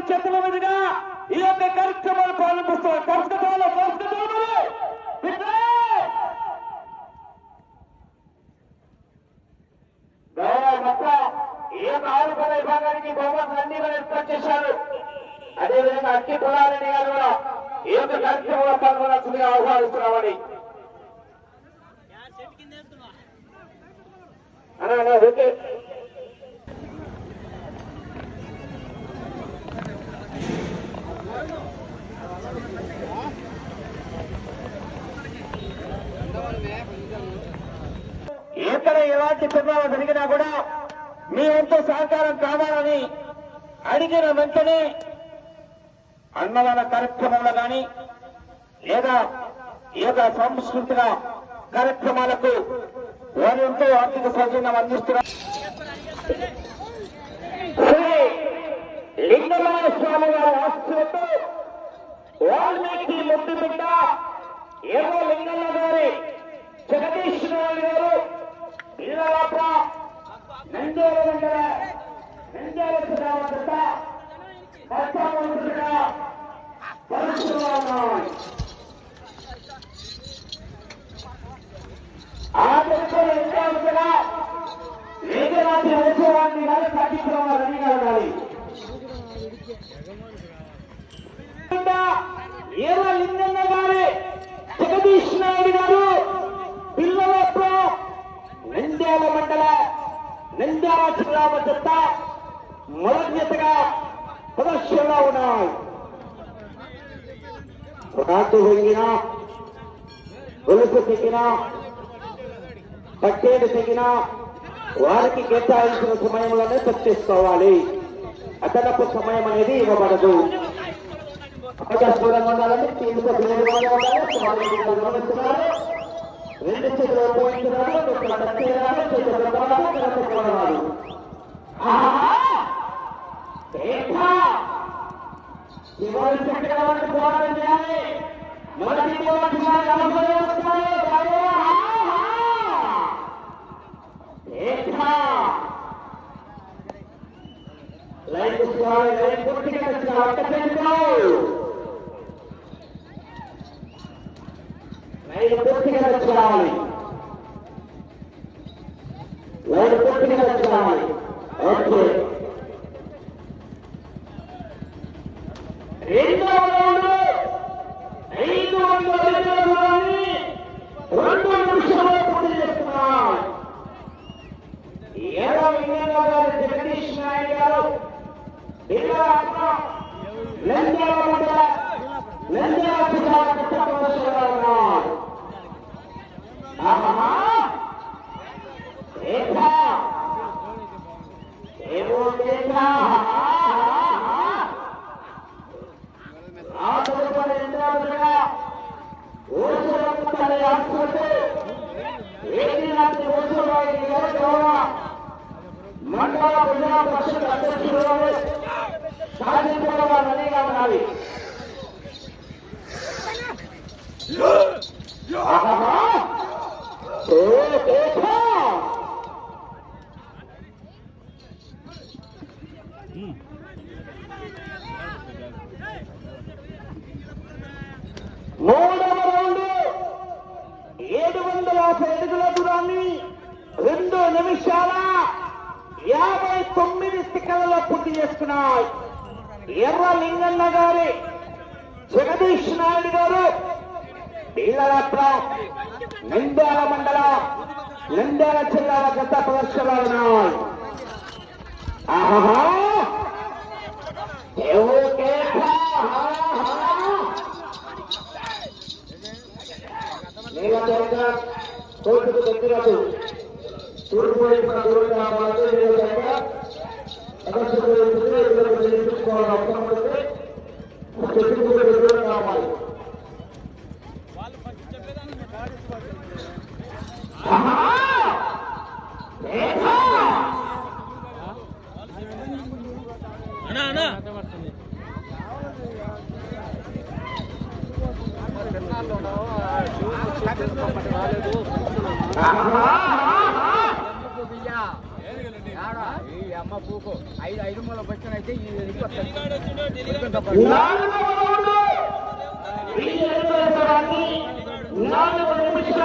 గారి చేతుల మీదుగా ఈ యొక్క కార్యక్రమాలు ప్రారంభిస్తారు కలుసుకుంటారు కలుసుకుంటారు ఈ యొక్క ఆరుపద విభాగానికి బహుమతులు అన్ని కూడా ఏర్పాటు చేశారు. అదేవిధంగా అక్కి పుల్లారెడ్డి గారు కూడా ఈ యొక్క కార్యక్రమంలో పాల్గొనాల్సిందిగా ఆహ్వానిస్తున్నామని అన్నా అన్నా, ఓకే ఎక్కడ ఎలాంటి ప్రభావం జరిగినా కూడా మీ వంతు సహకారం కావాలని అడిగిన వెంటనే అన్నదాన కార్యక్రమంలో కానీ లేదా ఈ యొక్క సాంస్కృతిక కార్యక్రమాలకు వారి ఎంతో ఆర్థిక సౌజన్యం అందిస్తున్నారు. శ్రీ లింగమాయ స్వామి గారి ఆస్తులతో వాల్మీకి ముందు బిడ్డ ఏమో లింగన్న గారి జగదీశ్వరరావు గారు ఇళ్ళలాప నంద్యాల మండల నంద్యాల గ్రామ జత పద్మావంతుడిగా పరశురామాయ్ ఆ జతలో రెండవదిగా వేదరాత్రి ఉత్సవాన్ని కానీ కార్యక్రమాలు రెడీగా ఉండాలి ఏవ లింగన్న గారి జగదీష్ నాయుడు గారు పిల్లలతో నంద్యాల మండల నంద్యాల జిల్లా జత మొదటిగా ప్రదర్శనలో ఉన్నాయి. రాజు వంగిన గొలుసు తెగిన పట్టేడు తెగిన వారికి కేటాయించిన సమయంలోనే చర్చిసుకోవాలి అదనపు సమయం అనేది ఇవ్వబడదు. అవకాశం ఉండాలని టీమ్ ఉండాలి. రెండు చేతులు ఉపయోగించినారు ఒక కట్టేయాలి చేతులు చక్రవర్తి పోరాటం చేయాలి మొదటి పోరాటం పెంచుకోవాలి లైన్ పూర్తిగా తెచ్చుకోవాలి లైన్ Oh, ఇళ్ళరాత్ర నంద్యాల మండలం నంద్యాల జిల్లాల గత ప్రదర్శనలు ఉన్నాయి. ఆహా కోర్టుకు దగ్గరకు తూర్పు వైపున దూరంగా రావాలంటే నీలజంగా ప్రదర్శన అవసరం పడితే చెట్టుకు కూడా రావాలి అమ్మ ఐదు ఐదు మూల బచ్చాను అయితే ఈ ఇది వస్తుంది. నాలుగవ రౌండ్ విజయవంతరాన్ని నాలుగు నిమిషాల పద్నాలుగు సెకండ్లలో పూర్తి చేస్తున్నాయి విజయవంతరాన్ని నాలుగు నిమిషాల పద్నాలుగు సెకండ్లలో పూర్తి చేస్తున్నాయి పది నిమిషాలు ఉంటుంది ఆహా ఎవరో కేక ఆహా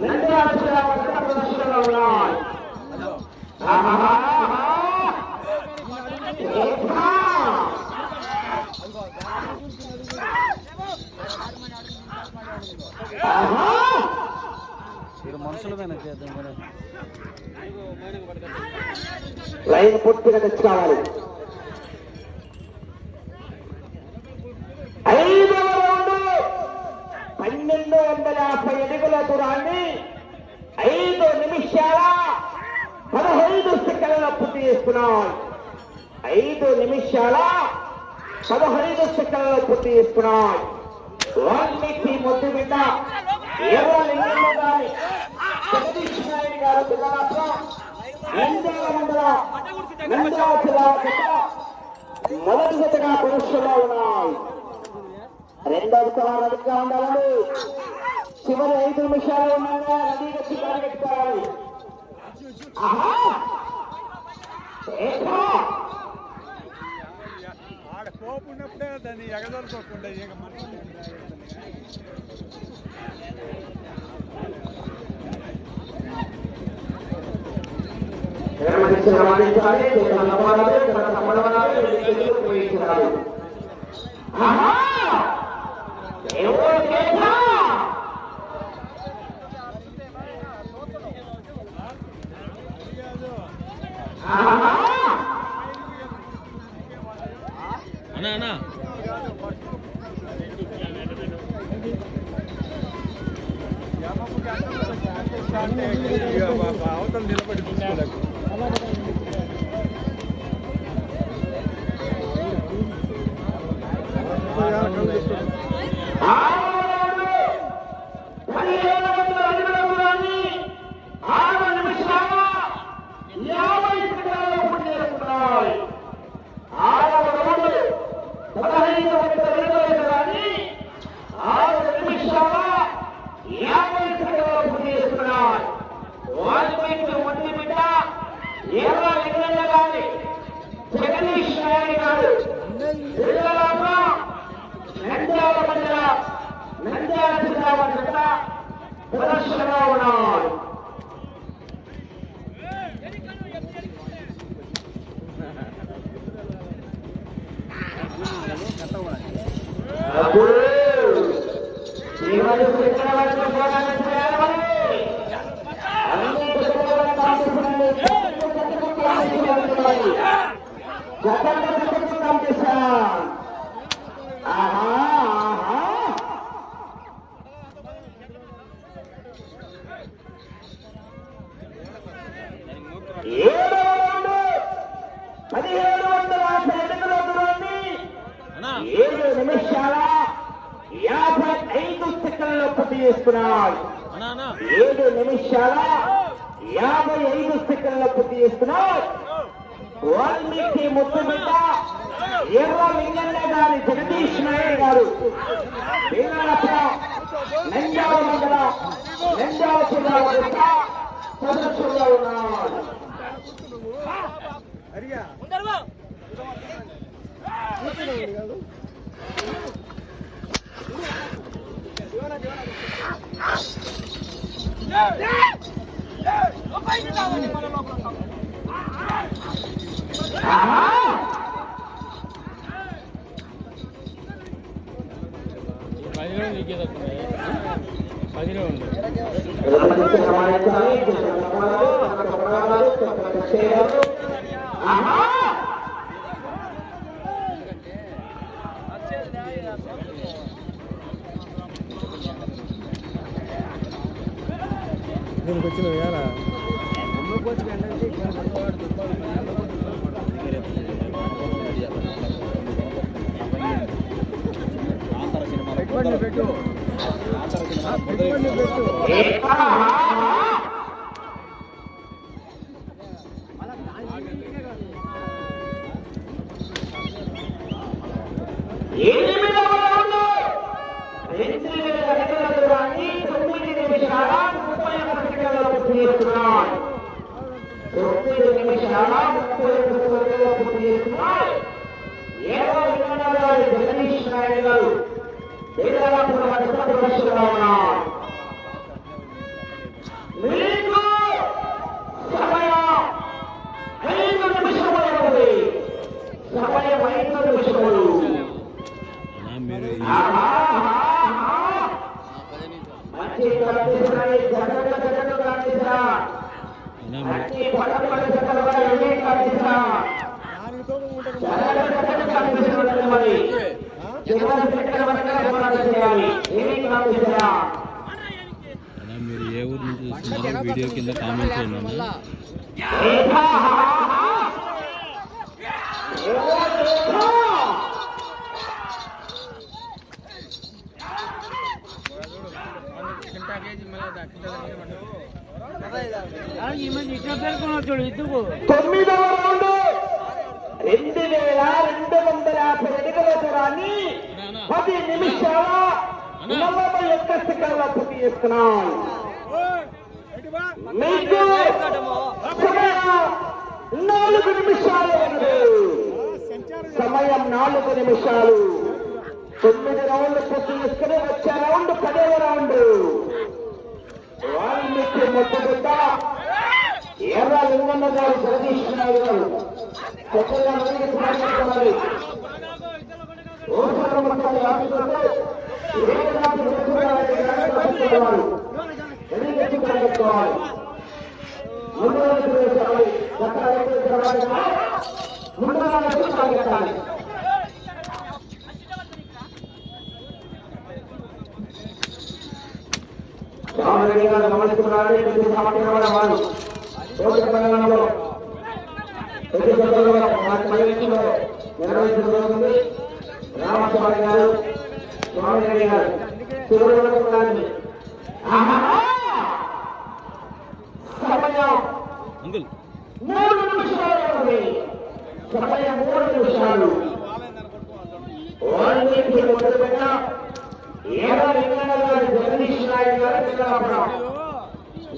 నంద్యాల జిల్లా మండల ఉన్నాయి చేద్దాం లైన్ పూర్తిగా తెచ్చుకోవాలి ఐదవ రౌండ్ పన్నెండు వందల యాభై అడుగుల దూరాన్ని ఐదు నిమిషాల పదహైదు సెకండ్ల పూర్తి చేసుకున్నాం. ఐదు నిమిషాల పదహైదు సెకండ్ల పూర్తి చేసుకున్నాం. వాల్మీకి మొద్దు బిడ్డ ఎర్ర లింగమ్మ గారి జగదీష్ నాయుడు గారు పిల్లలతో నంద్యాల మండల నంద్యాల జిల్లా మొదటి జతగా పురుషుల్లో ఉన్నాయి సవాల్ అదుపుగా ఉండాలని చివరి ఐదు నిమిషాలు ఉన్నాయా రెడీగా చివరి పెట్టుకోవాలి ఆహా! ఏహా! ఆడ కోపు ఉన్నప్పుడే దాన్ని ఎగదొరకోకుండా ఇక మనం నిర్వహించిన వారించాలి చేసిన నమోదాలు తన సంబంధాలు ఎన్నికలు ఉపయోగించాలి ఆహా! అన్నా అన్నా అవతల నిలబడి చూసుకోలేకు ఆరు పదిహేను వందల అడుగుల దూరాన్ని ఆరు నిమిషాల యాభై సెకండ్లలో పూర్తి చేసుకున్నాయి ఆరవ రౌండ్ పదహైదు వందల అడుగుల దూరాన్ని ఆరు నిమిషాల యాభై సెకండ్లలో పూర్తి చేసుకున్నాయి వాల్మీకి మొదటి బిడ్డ ఎర్ర లింగయ్య గారి జగదీష్ నాయుడు గారు పిల్లలాప నంద్యాల మండల నంద్యాల జిల్లా వద్ద ప్రదర్శనలో ఉన్నారు అప్పుడు శ్రీవారి చక్రవర్తి పోరాటం చేయాలి మరి. అన్ని పుస్తకాలను కాల్చుకునండి. జగన్ కాంపిటీషన్ ఆహా ఆహా ఏడవ రౌండ్ పదిహేడు వందల యాభై అడుగుల దూరాన్ని ఏడు నిమిషాల యాభై ఐదు సెకండ్లో పూర్తి చేసుకున్నాడు ఏడు నిమిషాల యాభై ఐదు సెకండ్ల పూర్తి చేస్తున్నాడు వాల్మీకి ముద్దు బిడ్డ ఎర్ర లింగన్న గారి జగదీష్ నాయుడు గారు నంజావ మండల నంజావ జిల్లా సదస్సులో ఉన్నాడు అరిగా ఆహా! పది రోజులు నీకేదొస్తుంది పది ఏదో విమానాలు జగదీష్ నాయుడు గారు వేదరాపురం వద్ద ప్రదర్శనలో ఉన్నారు. వీడియో కింద కామెంట్ చేయండి. తొమ్మిదవ రౌండ్. రెండు వేల రెండు వందల యాభై అడుగుల దూరాన్ని పది నిమిషాల నలభై ఒక్క సెకండ్ల పూర్తి చేస్తున్నాం. నాలుగు నిమిషాలు సమయం నాలుగు నిమిషాలు. తొమ్మిది రౌండ్లు పూర్తి చేసుకుని వచ్చే రౌండ్ పదవ రౌండ్. వాల్మీకి మొట్టగుడ్డ ఎర్ర లింగన్న గారు. జగదీష్ నాయుడు గారు కొత్తగా ముందు ముందు పరిగెత్తాలి. గమనిస్తున్నారని వారు రోడ్డు ప్రయాణంలో ప్రతి సందర్భంలో మాకు పర్యవేక్షణలో రామస్వామి గారు స్వామి గారు తిరువనంతపురాన్ని అంకుల్ మూడు నిమిషాలు ఉంది. సమయం మూడు నిమిషాలు వాల్మీకి మొదలుపెట్టిన ఏడవ వెంకన్న గారు జగదీష్ నాయుడు గారు పిల్లలపురం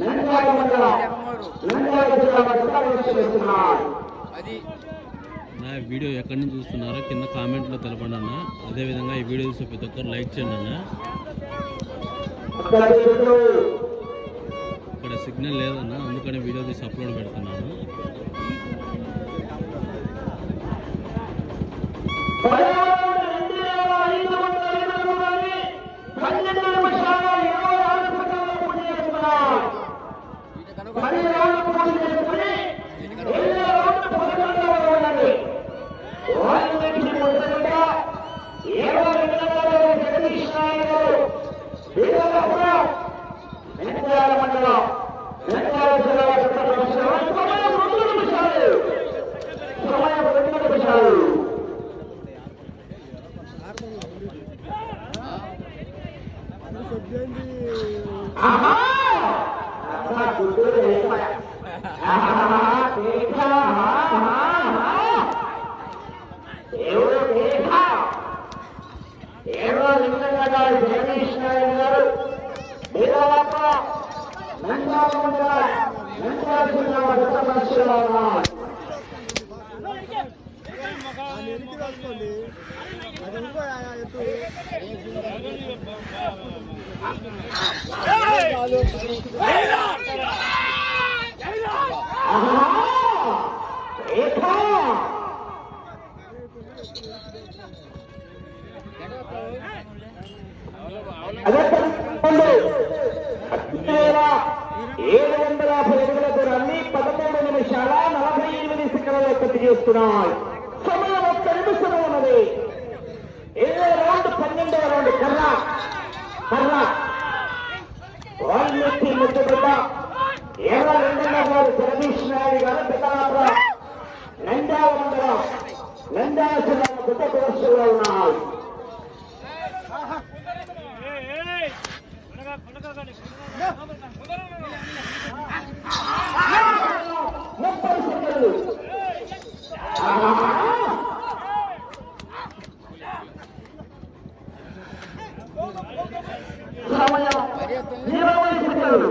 నంద్యాల మండలం. నంద్యాల జిల్లా వద్ద ప్రవేశిస్తున్నారు నా వీడియో ఎక్కడి నుంచి చూస్తున్నారో కింద కామెంట్లో తెలపండి అన్న. అదేవిధంగా ఈ వీడియో చూసే ప్రతి ఒక్కరు లైక్ చేయండి అన్న. సిగ్నల్ లేదన్న అందుకని వీడియో తీసి అప్లోడ్ పెడుతున్నాను పదహారు రెండు వేల ఐదు వందల ఇరవై మూడు పన్నెండు నిమిషాల ఇరవై ఆరు సెకండ్లు పూర్తి చేస్తున్నారు. పది రౌండ్లు పూర్తి చేసుకుని ఎనిమిది రౌండ్లు పదకొండవ ఉన్నది. వాల్మీకి మొదలుగా ఏడవ నిమిషాలలో జగదీష్ నాయుడు గారు వీరభద్రం నంద్యాల మండలం నంద్యాల జిల్లా యొక్క ప్రదర్శన. సమయం రెండు నిమిషాలు సమయం రెండు నిమిషాలు సబ్జెండి ఆహా! ఆహా, గుడ్డూరు వెళ్ళిపోయా. ఆహా, దేశ, ఆహా, ఆహా. ఎవరు దేశ? ఎవరో లింగయ్య గారు జగదీష్ నాయుడు గారు వీరవప్ప నంద్యాల మండలం నంద్యాల జిల్లా వద్ద పరిశీలన ఉన్నారు. దాన్ని ఎనికి రాసుకోండి? అది ఇంకో ఎత్తు ఏడు వందల యాభై అడుగుల దూరాన్ని పదమూడు నిమిషాల నలభై ఎనిమిది సెకండ్లలో పూర్తి చేస్తున్నాయి సమయం ఒక్క నిమిషం ఉన్నది ఏడో రౌండ్ పన్నెండవ రౌండ్ కర్ర కర్ర వాల్మీకి ముద్దుగుడ్డ ఏళ్ళ రెండన్న గారు జగదీష్ నాయుడు గారు పితాపురం నంద్యాల మండలం నంద్యాల జిల్లా గుడ్డ ప్రదర్శనలో ఉన్నారు ముప్పై సెకండ్లు సమయం ఇరవై సెకండ్లు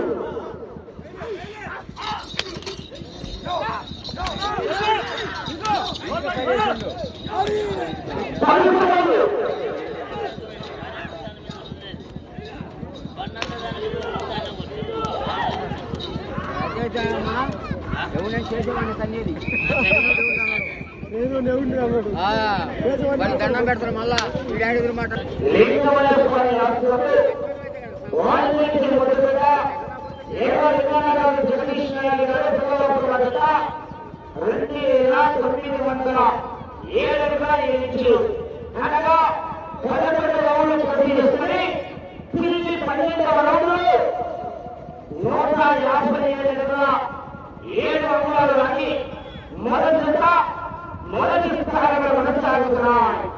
పది సెకండ్లు ఎవరైనా చేసేవాడిని తన్నేది దండం పెడతారు మళ్ళా. ఈ డాడీ మాట రెండు వేల తొమ్మిది వందల ఏడుగా అనగా పదకొండు రౌండ్లు పోటీ చేసుకుని తిరిగి పన్నెండవ రౌండ్లు నూట యాభై ఏడుగా ఏడు అంశాలు అన్ని మొదటి మొదటి స్థానంలో కొనసాగుతున్నాయి.